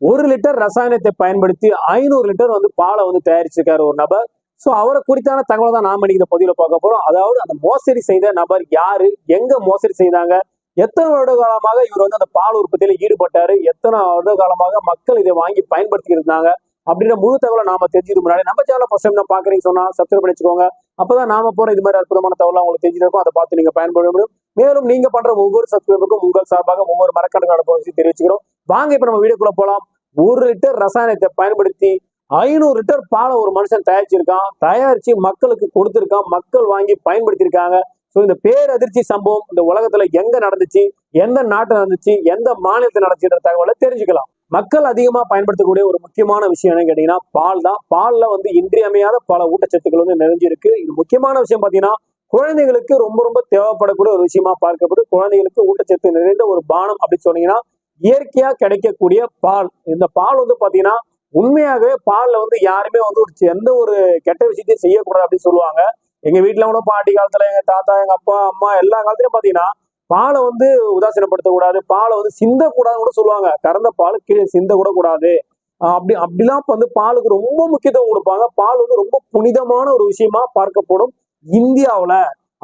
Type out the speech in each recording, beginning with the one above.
ஒரு லிட்டர் ரசாயனத்தை பயன்படுத்தி ஐநூறு லிட்டர் வந்து பாலை வந்து தயாரிச்சிருக்காரு ஒரு நபர். ஸோ அவரை குறித்தான தகவலை தான் நாம இன்னைக்கு இந்த பதிவுல பார்க்க போறோம். அதாவது அந்த மோசடி செய்த நபர் யாரு? எங்க மோசடி செய்தாங்க? எத்தனை வருட காலமாக இவர் வந்து அந்த பால் உற்பத்தியில ஈடுபட்டாரு? எத்தனை வருட காலமாக மக்கள் இதை வாங்கி பயன்படுத்தி இருந்தாங்க? அப்படின்ற முழு தகவலை நாம தெரிஞ்சுக்க முன்னாடி நம்ம சேனல் ஃபர்ஸ்ட் டைம் தான் பாக்குறீங்க சொன்னா சப்ஸ்கிரைப் பண்ணிச்சுக்கோங்க அப்பதான் நாம போற இது மாதிரி அற்புதமான தகவலாம் உங்களுக்கு தெரிஞ்சிருக்கும். அதை பார்த்து நீங்க பயன்படுத்த முடியும். மேலும் நீங்க பண்ற ஒவ்வொரு சப்ஸ்கிரைபருக்கும் உங்கள் சார்பாக ஒவ்வொரு மரக்கணக்கு அனுபவம் தெரிவிச்சுக்கிறோம். வாங்க இப்ப நம்ம வீடியோக்குள்ள போலாம். ஒரு லிட்டர் ரசாயனத்தை பயன்படுத்தி ஐநூறு லிட்டர் பாலை ஒரு மனுஷன் தயாரிச்சிருக்கான். தயாரிச்சு மக்களுக்கு கொடுத்திருக்கான். மக்கள் வாங்கி பயன்படுத்தியிருக்காங்க. ஸோ இந்த பேரதிர்ச்சி சம்பவம் இந்த உலகத்துல எங்க நடந்துச்சு? எந்த நாட்டில் நடந்துச்சு? எந்த மாநிலத்தில் நடந்துச்சுன்ற தகவலை தெரிஞ்சுக்கலாம். மக்கள் அதிகமா பயன்படுத்தக்கூடிய ஒரு முக்கியமான விஷயம் என்னன்னு கேட்டீங்கன்னா பால் தான். பால்ல வந்து இன்றியமையாத பல ஊட்டச்சத்துக்கள் வந்து நிறைஞ்சிருக்கு. இது முக்கியமான விஷயம் பாத்தீங்கன்னா குழந்தைகளுக்கு ரொம்ப ரொம்ப தேவைப்படக்கூடிய ஒரு விஷயமா பார்க்கப்படுது குழந்தைகளுக்கு ஊட்டச்சத்து நிறைந்த ஒரு பானம் அப்படின்னு சொன்னீங்கன்னா இயற்கையா கிடைக்கக்கூடிய பால். இந்த பால் வந்து பாத்தீங்கன்னா உண்மையாகவே பால்ல வந்து யாருமே வந்து ஒரு எந்த ஒரு கெட்ட விஷயத்தையும் செய்யக்கூடாது அப்படின்னு சொல்லுவாங்க. எங்க வீட்டுல கூட பாட்டி காலத்துல எங்க தாத்தா எங்க அப்பா அம்மா எல்லா காலத்துலயும் பாத்தீங்கன்னா பாலை வந்து உதாசீனப்படுத்தக்கூடாது பாலை வந்து சிந்தக்கூடாதுன்னு கூட சொல்லுவாங்க. கறந்த பால் கீழே சிந்த கூட கூடாது ஆஹ் அப்படி அப்படிலாம் வந்து பாலுக்கு ரொம்ப முக்கியத்துவம் கொடுப்பாங்க. பால் வந்து ரொம்ப புனிதமான ஒரு விஷயமா பார்க்கப்படும். இந்தியாவுல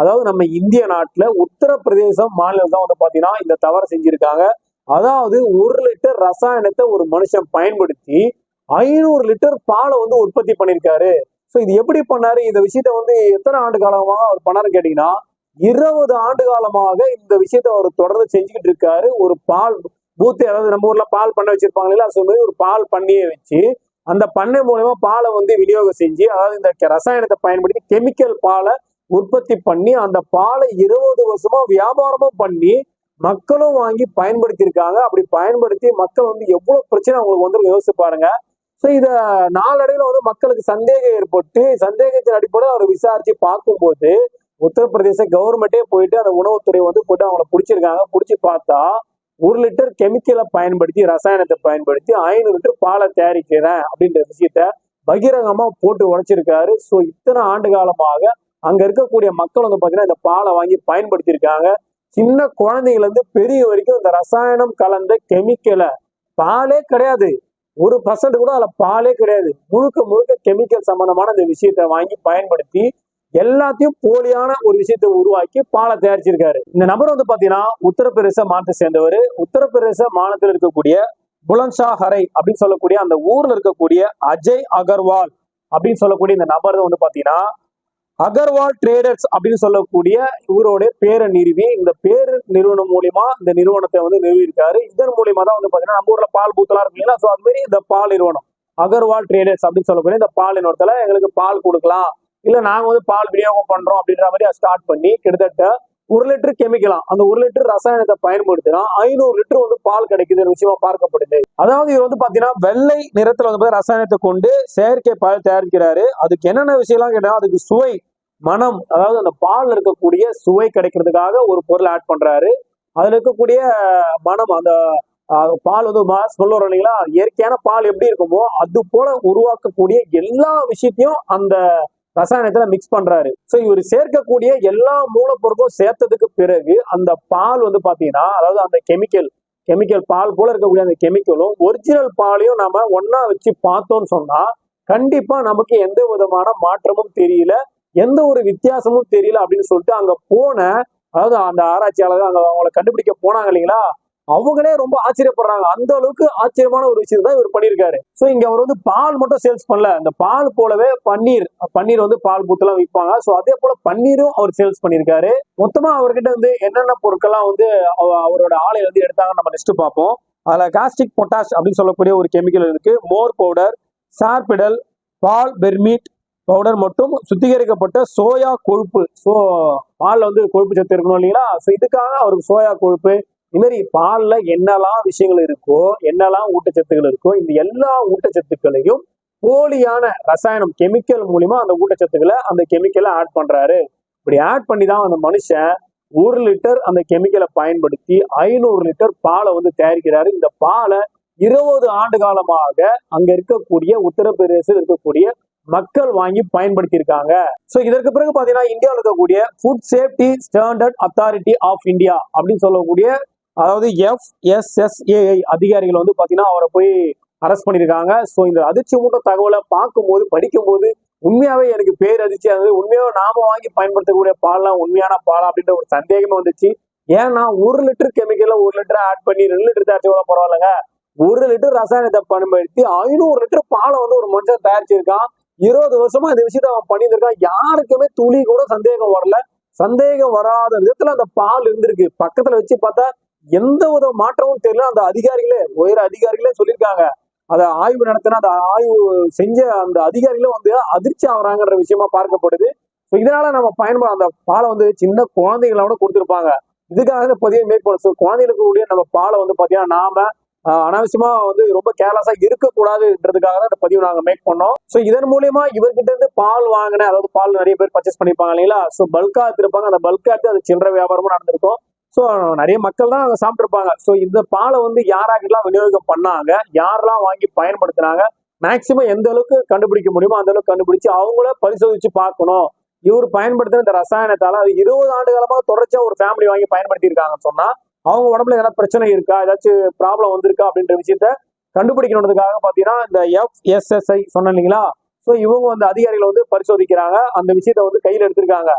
அதாவது நம்ம இந்திய நாட்டில் உத்தரப்பிரதேசம் மாநிலம் தான் வந்து பார்த்தீங்கன்னா இந்த தவறு செஞ்சுருக்காங்க. அதாவது ஒரு லிட்டர் ரசாயனத்தை ஒரு மனுஷன் பயன்படுத்தி ஐநூறு லிட்டர் பாலை வந்து உற்பத்தி பண்ணியிருக்காரு. ஸோ இது எப்படி பண்ணாரு? இந்த விஷயத்த வந்து எத்தனை ஆண்டு காலமாக அவர் பண்ணாருன்னு கேட்டீங்கன்னா இருபது ஆண்டு காலமாக இந்த விஷயத்த அவர் தொடர்ந்து செஞ்சுக்கிட்டு இருக்காரு. ஒரு பால் பூத்து அதாவது நம்ம ஊர்ல பால் பண்ண வச்சிருப்பாங்க இல்லையா அது மாதிரி ஒரு பால் பண்ணியை வச்சு அந்த பண்ணை மூலயமா பாலை வந்து விநியோகம் செஞ்சு அதாவது இந்த ரசாயனத்தை பயன்படுத்தி கெமிக்கல் பாலை உற்பத்தி பண்ணி அந்த பாலை இருபது வருஷமா வியாபாரமும் பண்ணி மக்களும் வாங்கி பயன்படுத்தி இருக்காங்க அப்படி பயன்படுத்தி மக்கள் வந்து எவ்வளவு பிரச்சனை அவங்களுக்கு வந்து யோசிச்சு பாருங்க. ஸோ இத நாளடைவில் வந்து மக்களுக்கு சந்தேகம் ஏற்பட்டு சந்தேகத்தின் அடிப்படையில் அவர் விசாரிச்சு பார்க்கும்போது உத்தரப்பிரதேச கவர்மெண்ட்டே போயிட்டு அந்த உணவுத்துறை வந்து போட்டு அவங்கள பிடிச்சிருக்காங்க. பிடிச்சி பார்த்தா ஒரு லிட்டர் கெமிக்கலை பயன்படுத்தி ரசாயனத்தை பயன்படுத்தி ஐநூறு லிட்டர் பாலை தயாரிக்கிறேன் அப்படின்ற விஷயத்த பகிரங்கமா போட்டு உடைச்சிருக்காரு. ஸோ இத்தனை ஆண்டு காலமாக அங்க இருக்கக்கூடிய மக்கள் வந்து பாத்தீங்கன்னா இந்த பாலை வாங்கி பயன்படுத்தியிருக்காங்க. சின்ன குழந்தைங்கள்ல இருந்து பெரிய வரைக்கும் இந்த ரசாயனம் கலந்த கெமிக்கலை பாலே கிடையாது. ஒரு பர்சன்ட் கூட அதுல பாலே கிடையாது. முழுக்க முழுக்க கெமிக்கல் சம்பந்தமான இந்த விஷயத்தை வாங்கி பயன்படுத்தி எல்லாத்தையும் போலியான ஒரு விஷயத்தை உருவாக்கி பாலை தயாரிச்சிருக்காரு. இந்த நபர் வந்து பாத்தீங்கன்னா உத்தரப்பிரதேச மாநிலத்தை சேர்ந்தவர். உத்தரப்பிரதேச மாநிலத்தில் இருக்கக்கூடிய புலன்ஷா ஹரை அப்படின்னு சொல்லக்கூடிய அந்த ஊர்ல இருக்கக்கூடிய அஜய் அகர்வால் அப்படின்னு சொல்லக்கூடிய இந்த நபர் தான் வந்து பாத்தீங்கன்னா அகர்வால் ட்ரேடர்ஸ் அப்படின்னு சொல்லக்கூடிய இவருடைய பேரை நிறுவி இந்த பேர் நிறுவனம் மூலியமா இந்த நிறுவனத்தை வந்து நிறுவியிருக்காரு. இதன் மூலியமா தான் வந்து பாத்தீங்கன்னா நம்ம ஊர்ல பால் பூத்தலாம் இருக்கு இல்லையா ஸோ அது மாதிரி இந்த பால் நிறுவனம் அகர்வால் ட்ரேடர்ஸ் அப்படின்னு சொல்லக்கூடிய இந்த பால் நிறுவனத்துல எங்களுக்கு பால் கொடுக்கலாம். இல்ல நாங்க வந்து பால் விநியோகம் பண்றோம் அப்படின்ற மாதிரி ஸ்டார்ட் பண்ணி கிட்டத்தட்ட ஒரு லிட்டர் கெமிக்கலாம் அந்த ஒரு லிட்டர் ரசாயனத்தை பயன்படுத்தினா ஐநூறு லிட்டர் வந்து பால் கிடைக்குது விஷயமா பார்க்கப்படுது. அதாவது இவர் வந்து பாத்தீங்கன்னா வெள்ளை நிறத்துல வந்து ரசாயனத்தை கொண்டு செயற்கை பால் தயாரிக்கிறாரு. அதுக்கு என்னென்ன விஷயம்லாம் கேட்டா அதுக்கு சுவை மனம் அதாவது அந்த பால் இருக்கக்கூடிய சுவை கிடைக்கிறதுக்காக ஒரு பொருள் ஆட் பண்றாரு. அதுல இருக்கக்கூடிய மனம் அந்த பால் வந்து சொல்ல வரும் இல்லைங்களா? இயற்கையான பால் எப்படி இருக்குமோ அது போல உருவாக்கக்கூடிய எல்லா விஷயத்தையும் அந்த ரசாயனத்துல மிக்ஸ் பண்றாரு. சோ இவர் சேர்க்கக்கூடிய எல்லா மூலப்பொருட்களும் சேர்த்ததுக்கு பிறகு அந்த பால் வந்து பாத்தீங்கன்னா அதாவது அந்த கெமிக்கல் கெமிக்கல் பால் போல இருக்கக்கூடிய அந்த கெமிக்கலும் ஒரிஜினல் பாலையும் நம்ம ஒன்னா வச்சு பார்த்தோம்னு சொன்னா கண்டிப்பா நமக்கு எந்த விதமான மாற்றமும் தெரியல எந்த ஒரு வித்தியாசமும் தெரியல அப்படின்னு சொல்லிட்டு அங்க போன அதாவது அந்த ஆராய்ச்சியாளர்கள் அங்க அவங்கள கண்டுபிடிக்க போனாங்க இல்லைங்களா? அவங்களே ரொம்ப ஆச்சரியப்படுறாங்க. அந்த அளவுக்கு ஆச்சரியமான ஒரு விஷயம் தான் இவர் பண்ணியிருக்காரு. ஸோ இங்க அவர் வந்து பால் மட்டும் சேல்ஸ் பண்ணல. அந்த பால் போலவே பன்னீர் பன்னீர் வந்து பால் பூத்தெல்லாம் விற்பாங்க ஸோ அதே போல பன்னீரும் அவர் சேல்ஸ் பண்ணியிருக்காரு. மொத்தமா அவர்கிட்ட வந்து என்னென்ன பொருட்கள்லாம் வந்து அவ- அவரோட ஆலை வந்து எடுத்தாங்க நம்ம நெக்ஸ்ட் பார்ப்போம். அதுல காஸ்டிக் பொட்டாஷ் அப்படின்னு சொல்லக்கூடிய ஒரு கெமிக்கல் இருக்கு. மோர் பவுடர் சார்பிடல் பால் பெர்மீட் பவுடர் மற்றும் சுத்திகரிக்கப்பட்ட சோயா கொழுப்பு. ஸோ பால்ல வந்து கொழுப்பு சத்து இருக்கணும் இல்லைங்களா? ஸோ இதுக்காக அவருக்கு சோயா கொழுப்பு இது மாதிரி பால்ல என்னெல்லாம் விஷயங்கள் இருக்கோ என்னெல்லாம் ஊட்டச்சத்துக்கள் இருக்கோ இந்த எல்லா ஊட்டச்சத்துக்களையும் போலியான ரசாயனம் கெமிக்கல் மூலிமா அந்த ஊட்டச்சத்துக்களை அந்த கெமிக்கலை ஆட் பண்றாரு. இப்படி ஆட் பண்ணி தான் அந்த மனுஷன் ஒரு லிட்டர் அந்த கெமிக்கலை பயன்படுத்தி ஐநூறு லிட்டர் பாலை வந்து தயாரிக்கிறாரு. இந்த பாலை இருபது ஆண்டு காலமாக அங்க இருக்கக்கூடிய உத்தரப்பிரதேசத்தில் இருக்கக்கூடிய மக்கள் வாங்கி பயன்படுத்தி இருக்காங்க சோ இதற்கு பிறகு பாத்தீங்கன்னா இந்தியாவில் இருக்கக்கூடிய food safety standard authority of India அப்படின்னு சொல்லக்கூடிய அதாவது எஃப்எஸ்எஸ்ஏஐ அதிகாரிகள் வந்து பார்த்தீங்கன்னா அவரை போய் அரெஸ்ட் பண்ணியிருக்காங்க ஸோ இந்த அதிர்ச்சி மூட்ட தகவலை பார்க்கும்போது படிக்கும்போது உண்மையாகவே எனக்கு பேர் அதிர்ச்சியா இருந்தது உண்மையாக நாம வாங்கி பயன்படுத்தக்கூடிய பால்லாம் உண்மையான பாலா அப்படின்ற ஒரு சந்தேகமே வந்துச்சு. ஏன்னா ஒரு லிட்டர் கெமிக்கல்ல ஒரு லிட்டர் ஆட் பண்ணி ரெண்டு லிட்டர் தயாரிச்சு கூட பரவாயில்லங்க. ஒரு லிட்டர் ரசாயனத்தை பயன்படுத்தி ஐநூறு லிட்டர் பாலை வந்து ஒரு மனுஷன் தயாரிச்சிருக்கான். இருபது வருஷமா இந்த விஷயத்த அவன் பண்ணியிருக்கான் யாருக்குமே துளி கூட சந்தேகம் வரல. சந்தேகம் வராத விதத்துல அந்த பால் இருந்திருக்கு. பக்கத்துல வச்சு பார்த்தா எந்த வித மாற்றமும் தெரியல. அந்த அதிகாரிகளே உயர் அதிகாரிகளே சொல்லியிருக்காங்க. அதை ஆய்வு நடத்தின அந்த ஆய்வு செஞ்ச அந்த அதிகாரிகளும் வந்து அதிர்ச்சி ஆகுறாங்கன்ற விஷயமா பார்க்கப்படுது. ஸோ இதனால நம்ம பயன்பட அந்த பாலை வந்து சின்ன குழந்தைகளோட கொடுத்துருப்பாங்க. இதுக்காக இந்த பதிவை மேற்கொள்ள ஸோ குழந்தைகளுக்கு கூடிய நம்ம பாலை வந்து பார்த்தீங்கன்னா நாம அனாவசியமா வந்து ரொம்ப கேர்லெஸ்ஸா இருக்கக்கூடாதுன்றதுக்காக தான் இந்த பதிவு நாங்கள் மேக் பண்ணோம். ஸோ இதன் மூலியமா இவர்கிட்ட இருந்து பால் வாங்கின அதாவது பால் நிறைய பேர் பர்ச்சேஸ் பண்ணிப்பாங்க இல்லைங்களா? ஸோ பல்கா எடுத்திருப்பாங்க. அந்த பல்கா எடுத்து அது சில்லறை வியாபாரமும் நடந்திருக்கும். ஸோ நிறைய மக்கள் தான் அதை சாப்பிட்ருப்பாங்க ஸோ இந்த பாலை வந்து யாராக்கெல்லாம் விநியோகம் பண்ணாங்க யாரெல்லாம் வாங்கி பயன்படுத்தினாங்க மேக்சிமம் எந்த அளவுக்கு கண்டுபிடிக்க முடியுமோ அந்த அளவுக்கு கண்டுபிடிச்சு அவங்கள பரிசோதிச்சு பார்க்கணும். இவர் பயன்படுத்தின இந்த ரசாயனத்தால அது இருபது ஆண்டு காலமாக தொடர்ச்சியா ஒரு ஃபேமிலி வாங்கி பயன்படுத்தி இருக்காங்கன்னு சொன்னா அவங்க உடம்புல எதனா பிரச்சனை இருக்கா? ஏதாச்சும் ப்ராப்ளம் வந்திருக்கா? அப்படின்ற விஷயத்த கண்டுபிடிக்கணுன்றதுக்காக பாத்தீங்கன்னா இந்த எஃப்எஸ்எஸ்ஐ சொன்னேன் இல்லைங்களா? ஸோ இவங்க வந்து அதிகாரிகள் வந்து பரிசோதிக்கிறாங்க. அந்த விஷயத்த வந்து கையில் எடுத்திருக்காங்க.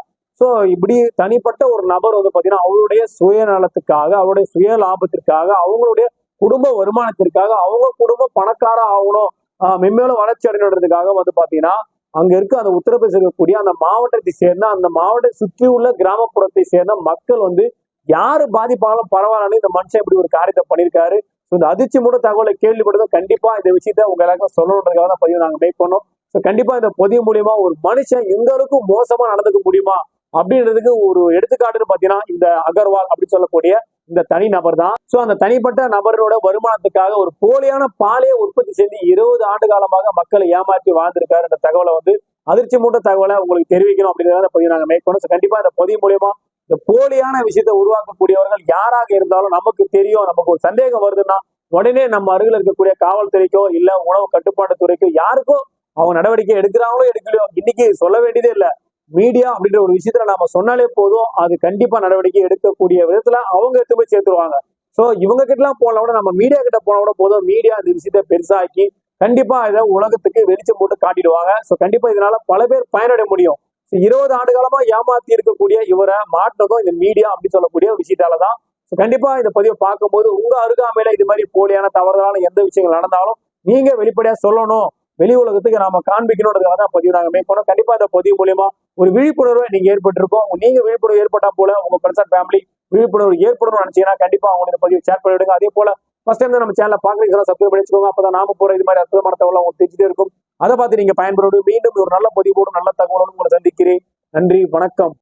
ஸோ இப்படி தனிப்பட்ட ஒரு நபர் வந்து பார்த்தீங்கன்னா அவருடைய சுயநலத்துக்காக அவருடைய சுய லாபத்திற்காக அவங்களுடைய குடும்ப வருமானத்திற்காக அவங்க குடும்பம் பணக்கார ஆகணும் ஆஹ் மென்மேலும் வளர்ச்சி அடையணுன்றதுக்காக வந்து பாத்தீங்கன்னா அங்க இருக்க அந்த உத்தரப்பிரதேச இருக்கக்கூடிய அந்த மாவட்டத்தை சேர்ந்த அந்த மாவட்டத்தை சுற்றி உள்ள கிராமப்புறத்தை சேர்ந்த மக்கள் வந்து யாரு பாதிப்பானாலும் பரவாயில்லன்னு இந்த மனுஷன் இப்படி ஒரு காரியத்தை பண்ணியிருக்காரு. ஸோ இந்த அதிர்ச்சி மூட தகவலை கேள்விப்பட்டதும் கண்டிப்பா இந்த விஷயத்த உங்க எல்லாருக்கும் சொல்லணுன்றதுக்காக தான் பதிவு நாங்கள் மேக் பண்ணோம். ஸோ கண்டிப்பா இந்த பதிவு மூலியமா ஒரு மனுஷன் எங்களுக்கும் மோசமா நடந்துக்க முடியுமா? அப்படின்றதுக்கு ஒரு எடுத்துக்காட்டுன்னு பாத்தீங்கன்னா இந்த அகர்வால் அப்படின்னு சொல்லக்கூடிய இந்த தனி நபர் தான் ஸோ அந்த தனிப்பட்ட நபரோட வருமானத்துக்காக ஒரு போலியான பாலையை உற்பத்தி செஞ்சு இருபது ஆண்டு காலமாக மக்களை ஏமாற்றி வாழ்ந்திருக்காரு. இந்த தகவலை வந்து அதிர்ச்சி மூட்ட தகவலை உங்களுக்கு தெரிவிக்கணும் அப்படிங்கிறத பதிவு நாங்கள் மேற்கொண்டோம். கண்டிப்பா இந்த பதிவு மூலியமா இந்த போலியான விஷயத்தை உருவாக்கக்கூடியவர்கள் யாராக இருந்தாலும் நமக்கு தெரியும் நமக்கு ஒரு சந்தேகம் வருதுன்னா உடனே நம்ம அருகில் இருக்கக்கூடிய காவல்துறைக்கோ இல்ல உணவு கட்டுப்பாட்டு துறைக்கோ யாருக்கோ அவங்க நடவடிக்கை எடுக்கிறாங்களோ எடுக்கலையோ இன்னைக்கு சொல்ல வேண்டியதே இல்ல. மீடியா அப்படின்ற ஒரு விஷயத்துல நாம சொன்னாலே போதும். அது கண்டிப்பா நடவடிக்கை எடுக்கக்கூடிய விதத்துல அவங்க எடுத்து போய் சேர்த்துருவாங்க. சோ இவங்க கிட்ட எல்லாம் போனா கூட நம்ம மீடியா கிட்ட போனா கூட போதும். மீடியா இந்த விஷயத்த பெருசாக்கி கண்டிப்பா இதை உலகத்துக்கு வெளிச்சம் போட்டு காட்டிடுவாங்க. சோ கண்டிப்பா இதனால பல பேர் பயனடைய முடியும். இருபது ஆண்டு காலமா ஏமாத்தி இருக்கக்கூடிய இவரை மாட்டினதும் இந்த மீடியா அப்படின்னு சொல்லக்கூடிய விஷயத்தாலதான் So, கண்டிப்பா இந்த பதிவை பார்க்கும்போது உங்க அருகாமையில இது மாதிரி போலியான தவறுதலான எந்த விஷயங்கள் நடந்தாலும் நீங்க வெளிப்படையா சொல்லணும். வெளி உலகத்துக்கு நாம காண்பிக்கணுன்றதுக்காக தான் பதிவு நாங்க மேற்கொண்டோம். கண்டிப்பா இந்த பதிவு மூலியமா ஒரு விழிப்புணர்வை நீங்க ஏற்பட்டிருக்கோம். நீங்க விழிப்புணர்வு ஏற்பட்டா போல உங்க ஃப்ரெண்ட்ஸ் அண்ட் ஃபேமிலி விழிப்புணர்வு ஏற்படணும்னு நினைச்சீங்கன்னா கண்டிப்பா அவங்க இந்த பதிவு ஷேர் பண்ணி விடுங்க அதே போல ஃபர்ஸ்ட் டைம் நம்ம சேனல பாக்குறீங்க சப்ஸ்கிரைப் பண்ணி அப்பதான் நாம போற இது மாதிரி அற்புதமான தகவல் உங்களுக்கு தெரிஞ்சுட்டே இருக்கும். அதை பார்த்து நீங்க பயன்படுவது மீண்டும் ஒரு நல்ல பதிவோடு நல்ல தகவலோடு உங்களை சந்திக்கிறேன். நன்றி வணக்கம்.